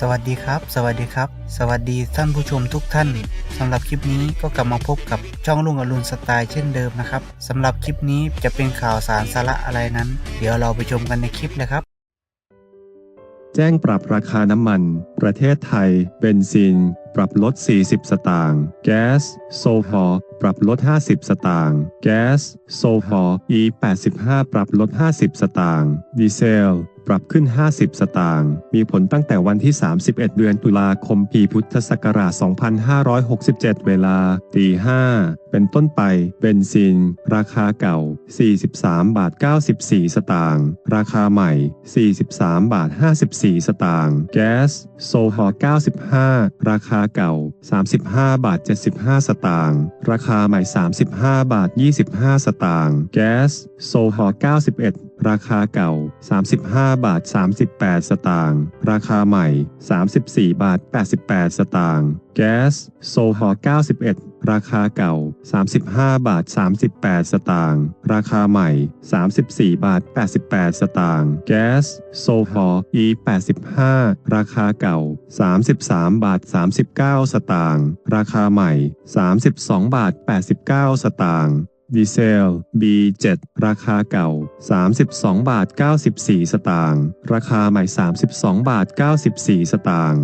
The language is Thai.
สวัสดีครับ สวัสดีครับ สวัสดีท่านผู้ชมทุกท่านสำหรับคลิปนี้ก็กลับมาพบกับช่องลุงอรุณสไตล์เช่นเดิมนะครับสำหรับคลิปนี้จะเป็นข่าวสารสาระอะไรนั้น เดี๋ยวเราไปชมกันในคลิปเลยครับ แจ้งปรับราคาน้ำมัน ประเทศไทย เบนซิน ปรับลด 40 สตางค์ แก๊ส โซฮอล์ปรับลด 50 สตางค์ แก๊ส โซฮอล์ E85 ปรับลด 50 สตางค์ ดีเซล ปรับขึ้น 50 สตางค์ มีผลตั้งแต่วันที่ 31 เดือนตุลาคม ปีพุทธศักราช 2567 เวลาตี5เป็นต้นไป เบนซิน ราคาเก่า 43 บาท 94 สตางค์ ราคาใหม่ 43 บาท 54 สตางค์ แก๊ส โซฮอล์95 ราคาเก่า 35 บาท 75 สตางค์ ราคาใหม่ 35 บาท 25 สตางค์ แก๊ส โซฮอล์91 ราคาเก่า 35 บาท 38 สตางค์ ราคาใหม่ 34 บาท 88 สตางค์ แก๊ส โซฮอล์91 ราคาเก่า 35 บาท 38 สตางค์ ราคาใหม่ 34 บาท 88 สตางค์ แก๊ส โซฮอล์ E85 ราคาเก่า 33 บาท 39 สตางค์ ราคาใหม่ 32 บาท 89 สตางค์ ดีเซล B7 ราคาเก่า 32 บาท 94 สตางค์ ราคาใหม่ 32 บาท 94 สตางค์